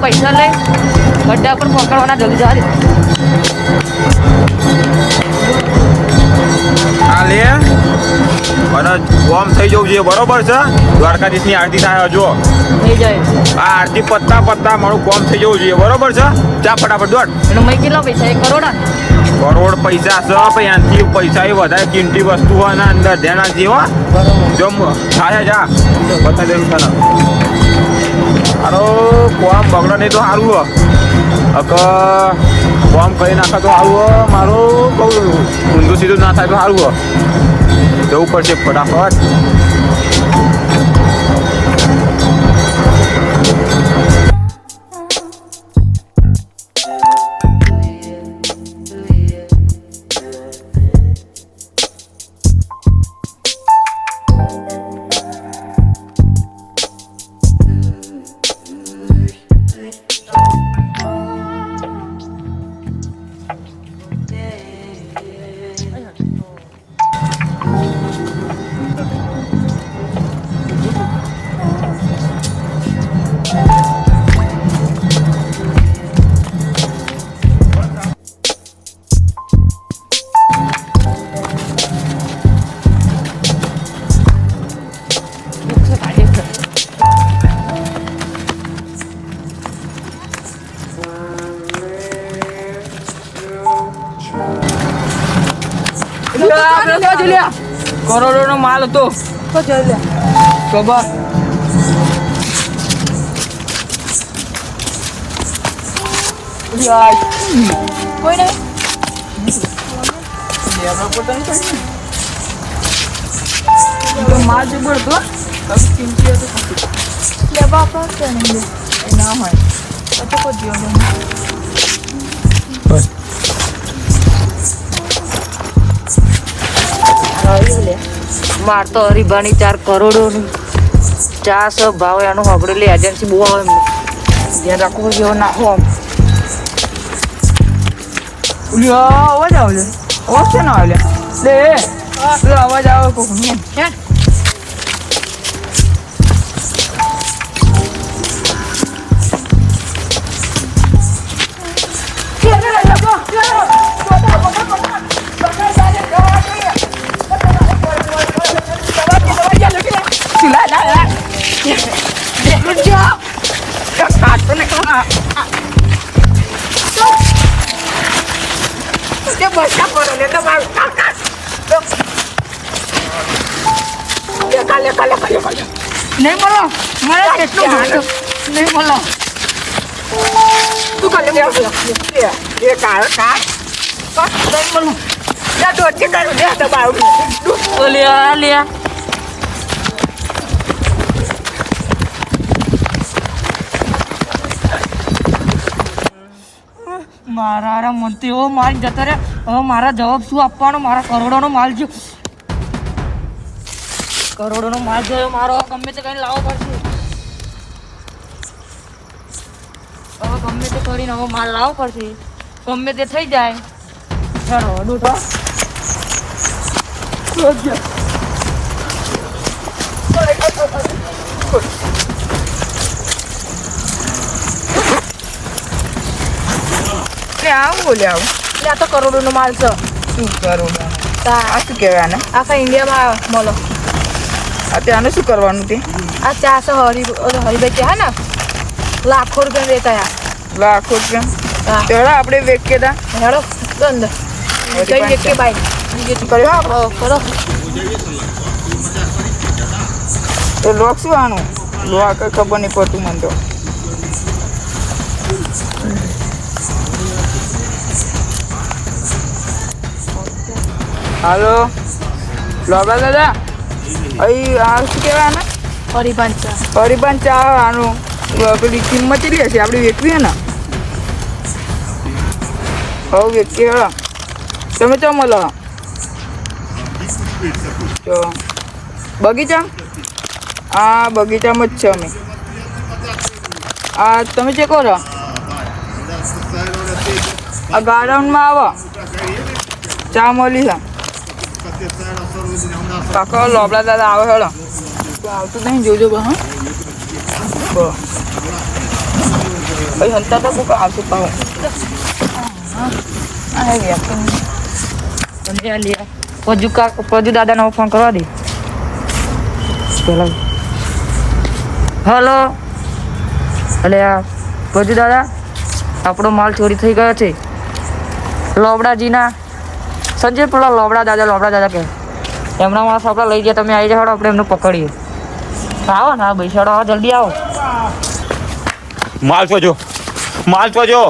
પૈસા લઈ. બધા પણ પકડવાના જલ્દી જવા દે. લે. અને કોમ થઈ જવું જોઈએ બરોબર છે? દ્વારકાધીશની આરતી થાય થઈ જાય. આ આરતી પત્તા પત્તા મારું કોમ થઈ જવું જોઈએ બરોબર છે? જા ફટાફટ દોડ. એનો મય કેટલા પૈસા? એક કરોડ? કરોડ પૈસા છે આનાથી પૈસા એ વધારે કિંમતી વસ્તુ હોય અંદર ધ્યાન જેવા જમવા જો થાય જા. બતા દેવું હારો કોમ બગડે નહીં તો સારું હો. અક કોમ કરી નાખે તો સારું હો. મારું બહુ ઊંધું સીધું ના થાય તો સારું હો. જવું પડશે ફટાફટ. કરોડો નો માલ હતો. ખબર કોઈ નહીં માલ જબર હતો કિંમતી હતો. લેવા પડશે ના. હોય. તો કોઈ દિયો માર તો હરીબાની ચાર કરોડો ચાસ ભાવ એનું હબડેલી એજન્સી બહુ આવે ધ્યાન રાખવું જેવો નાખો આમ. અવાજ આવે છે? અવાજ છે ના આવે લે લે અવાજ આવે કોક. નો નહીં બોલો મારે કેટલું? નહીં બોલો તું કાલે લે. લે, એ કાળ કાળ. નહીં બોલો લે દોઢી કરું લે દબાવું. લે લે મારા હારા મનથી એવો માલ જતો રે હવે મારા જવાબ શું આપવાનો? મારા કરોડોનો માલ છે. કરોડોનો માલ જોયો મારો ગમે તે કરીને લાવવો પડશે. હવે ગમે તે કરીને હવે માલ લાવવો પડશે. ગમે તે થઈ જાય. ચાલો ડૂટો એટલે આવું બોલે આવું. એટલે આ તો કરોડોનો માલ છે. શું કરું? આ શું કહેવાય આને આખા ઇન્ડિયામાં મળો. આ ત્યાંનું શું કરવાનું તે? આ ચારસો હરી હરીભાઈ કે હે ને? લાખો રૂપિયા દેતા યાર લાખો રૂપિયા? ચલો આપણે વેચીએ તા. હેડો જઈ કર્યો કરો. તો લોક શું આનું? લોક કઈ ખબર નહીં પડતું મને તો. હાલો. લોબા દાદા. અહીં આ શું કહેવાય ને હરીભાઈ ચા. પરિબંધ ચા આનું પેલી કિંમત કેટલી હશે? આપણે વેચવી હે ને? હવે વેચીએ હા. તમે ચો મળો? તો બગીચા? આ બગીચામાં જ છે અમે. આ તમે ચેકો કરો. આ ગાર્ડનમાં આવો. ચા મળી છે કાકા લોબડા દાદા આવે હેડો આવતું નહીં જોજો બા હા બસ પછી હંતા તો કોક આવશે પાવ આ પજુ કા પજુ દાદાનો ફોન કરવા દે પેલા હલો અલે આ પજુ દાદા આપણો માલ ચોરી થઈ ગયો છે લોબડાજીના સંજય પેલા લોબડા દાદા લોબડા દાદા કે એમના માણસ આપણે લઈ ગયા તમે આવી જાઓ આપણે એમને પકડીએ. આવો ને આ બેસાડો આવો જલ્દી આવો. માલ ચોજો માલ ચોજો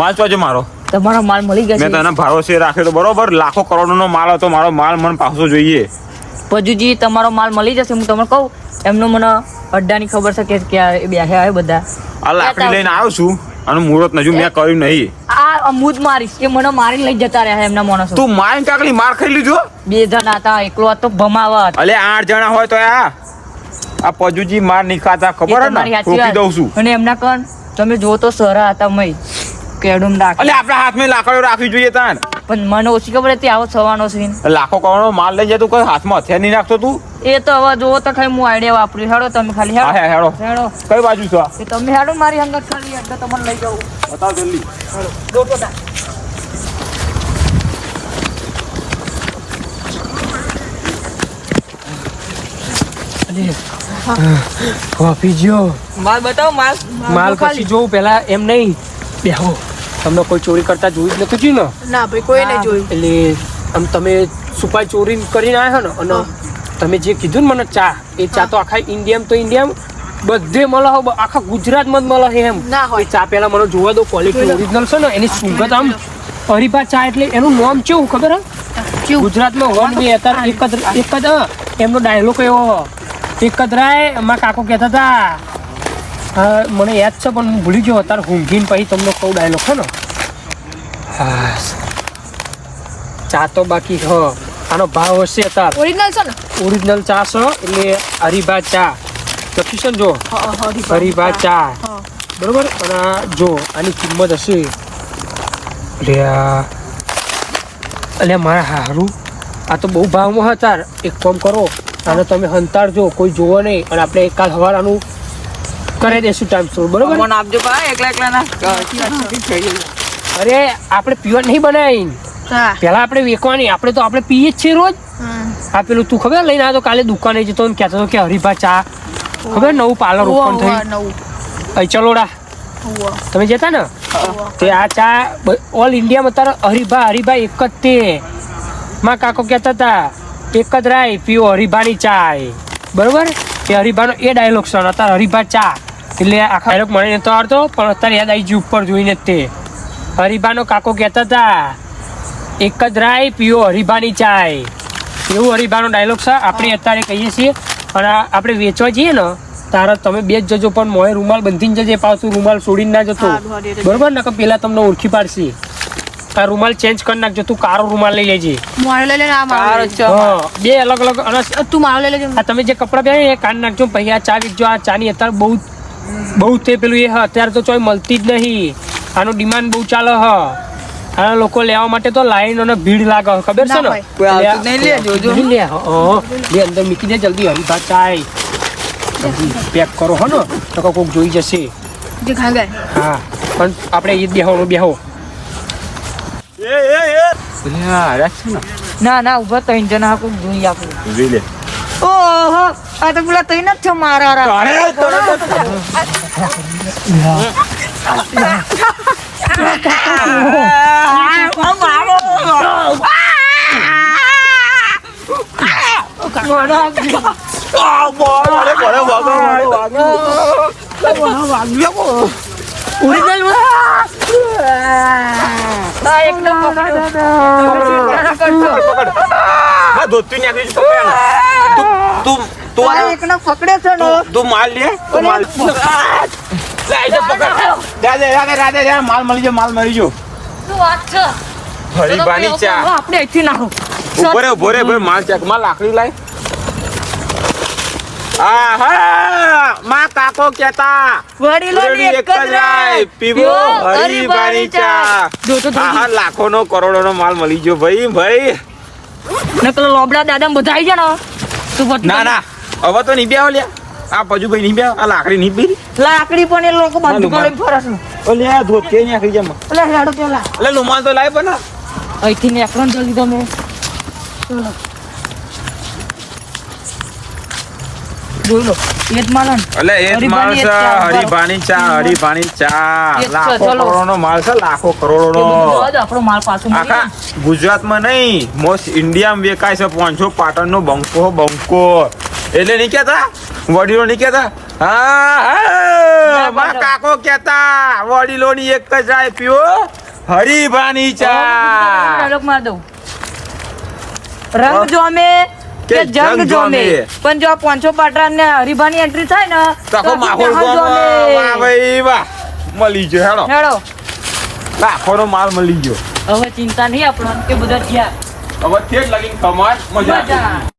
માલ ચોજો મારો. તમારો માલ મળી મેં ગયા છે. તને ભરોસે રાખ્યો તો બરોબર લાખો કરોડોનો માલ હતો મારો માલ મને પાછો જોઈએ. પજુજી તમારો માલ મળી જશે હું તમને કહું. એમનો મને અડ્ડાની ખબર છે કે ક્યાં બેહ્યા હોય બધા. આ લાકડી લઈને આવ્યો છું. અને મુહૂર્ત નજુ મેં કર્યું નહીં. આ અમૂદ મારીશ એ મને મારીને લઈ જતા રહ્યા એમના માણસો. તું માઈન કાકલી માર ખાઈ લીધો બે જણા હતા એકલો હતો ભમાવા અલે આઠ જણા હોય તો આ આ પજુજી માર નહીં ખબર ને? રોકી દઉં છું. અને એમના કણ તમે જો તો સરા હતા મય. કેડુમ રાખ અલે આપણા હાથમાં લાકડો રાખવી જોઈએ તાન. પણ મને ઓછી ખબર હતી આવો થવાનો છે લાખો કરોડો માલ લઈ જાય તું કઈ હાથમાં હથિયાર નહીં નાખતો તું? એ તો હવે જોવો તો ખાલી હું આઈડિયા વાપર્યું. હેડો તમે ખાલી હા હેડો હેડો. હેડો. કઈ બાજુ છો એ તમે હેડો મારી હંગત ખાલી એટલે તમને લઈ જાઉં. બતાવ જલ્દી. દોડો તા. કોફી જો માલ બતાવો માલ. માલ પછી જોઉં પેલા એમ નહીં. બેહો. તમને કોઈ ચોરી કરતા જોયું જ નથી જોયું ને? ના ભાઈ કોઈ નહીં જોયું. એટલે આમ તમે સુપાઈ ચોરી કરીને આવ્યા છો ને? અને તમે જે કીધું ને મને ચા એ ચા તો આખા ઇન્ડિયામાં તો ઇન્ડિયામાં બધે મળે હો, આખા ગુજરાતમાં જ મળે છે એમ. ના હોય. ચા પેલા મને જોવા દો ક્વોલિટી ઓરિજિનલ છે ને એની સુગત આમ હરિભા ચા એટલે એનું નામ કેવું ખબર હે? ગુજરાતમાં વન વે અત્યારે એક જ એક જ એમનો ડાયલોગ એવો. એક જ રાય અમારા કાકો કહેતા હતા હા, મને યાદ છે પણ હું ભૂલી ગયો. અત્યારે ઊંઘીને પછી તમને કહું ડાયલોગ છે ને? હા. ચા તો બાકી હ. આનો ભાવ હશે અત્યારે ઓરિજિનલ છે ને? ઓરિજિનલ ચા છે એટલે હરીભા ચા. લખ્યું છે ને જો? હરીભા ચા. બરોબર? અને જો આની કિંમત હશે. એટલે એટલે મારા હારું. આ તો બહુ ભાવમાં હતા એક કામ કરો આને તમે હંતાડજો કોઈ જોવો નહીં. અને આપણે એકાદ હવારાનું કરી દેશું ટાઈમ થોડું બરોબર? મને આપજો ભાઈ એકલા એકલા ના અરે આપણે પીવા નહીં બનાવી હા. પેલા આપણે વેકવાની આપણે તો આપણે પીએ જ છીએ રોજ. આ પેલું તું ખબર? લઈને આવ્યો તો કાલે દુકાને જતો ને કહેતો હતો કે હરીભા ચા. ખબર? નવું પાર્લર ઓપન થયું. અહીં ચલોડા તમે જતા ને? તે આ ચા ઓલ ઇન્ડિયામાં તારે હરીભા હરીભા એક જ તે. માં કાકો કહેતા હતા એક જ રાય પીઓ હરીભાની ચા એ. બરોબર? એ હરીભાનો એ ડાયલોગ સર અત્યારે હરીભા ચા. એટલે આખા ડાયલોગ મને નહોતો આવડતો પણ અત્યારે યાદ આવી ગયું ઉપર જોઈને તે. હરીભાનો કાકો કહેતા હતા એક જ રાય પીઓ હરીભાની ચાય. એવું હરીભાનો ડાયલોગ છે આપણે અત્યારે કહીએ છીએ. અને આપણે વેચવા જઈએ ને તારા તમે બે જ જજો પણ મોએ રૂમાલ બંધીને જજે પાછું રૂમાલ છોડીને ના જતો. બરોબર? ને કે પેલા તમને ઓળખી પાડશે. આ રૂમાલ ચેન્જ કરી નાખજો તું કારો રૂમાલ લઈ લેજે. બે અલગ અલગ તું મારો લઈ લેજો. તમે જે કપડાં પહેરે એ કાઢી નાખજો પછી આ ચા વીકજો આ ચાની અત્યારે બહુ બહુ તે પેલું એ હ અત્યારે તો ચોય મળતી જ નહીં. આનું ડિમાન્ડ બહુ ચાલે હ. આના લોકો લેવા માટે તો લાઈન અને ભીડ લાગે ખબર છે ને કોઈ આવતું નહીં લે, જોજો. નહીં લે હ લે અંદર મૂકી દે જલ્દી હરીભા ચાય જલ્દી પેક કરો હો ને તો કોઈક જોઈ જશે. હા પણ આપણે એ બેહો બેહો. એ એ એ. ને. ના ના ઊભા ત્રણ જણા હાકું જોઈ આપું. જોઈ લે. ઓહો આ તો પેલા તઈ છે મારા રા અરે તરત ઓરિજિનલ આ એક નંબર આ ધોતી નાખી છે પકડ તું તું તું આ- એક ના પકડે છે ને તું- તું માલ લે તું માલ લે આઈ જા પકડ રાધે રાધે રાધે રાધે માલ મળી જો માલ મળી જો શું વાત છે હરીબાની ચા આપણે અહીંથી નાખો ઊભો રે ઊભો રે માલ ચેકમાં લાકડી લાય આ હા માં કાકો કેતા વડીલોની એક જ રાય. પીવો હરીબાની ચા. જો તો આ લાખો નો કરોડો નો માલ મળી ગયો. ભાઈ ભાઈ. નકલો લોબડા દાદા બધા આવી જાણો. તું ના ના. હવે તો નહીં બેહો લ્યા આ પજુભાઈ નહીં બે આ લાકડી નહીં પીરી લાકડી પણ એ લોકો બંધ કરી ફરસ ઓલે આ ધોતે જમ એટલે હેડો કેલા ઓલે લુમાન તો લાય પણ અહીંથી ને જલ્દી તમે. ચલો જોઈ લો એ જ માલો એટલે એ જ માલ છે જ ચા, હરિભાની ચા. જ લાખો ચલો. કરોડોનો માલ છે લાખો કરોડોનો. આપણો માલ પાછો આખા ગુજરાતમાં નહીં મોસ્ટ ઇન્ડિયામાં વેકાય છે પાંચસો પાટણનો બંકો બંકો. એટલે નહીં કેતા વડીલો નહીં કેતા હા મારા કાકો કેતા વડીલોની એક જ રાય પીઓ હરિભાની ચા. માર દઉં. રંગ જોમે કે કે જંગ જોમે. પણ જો આ પાંચસો પાટરા ને હરિભાની એન્ટ્રી થાય ને તો માહોલ જોમે. વાહ ભાઈ વાહ. મળી ગયો હેડો. હેડો. લાખોનો માલ મળી ગયો. હવે ચિંતા નહીં આપણો કે બધા થયા. હવે ઠેઠ લાગીને કમાડ મજા. મજા.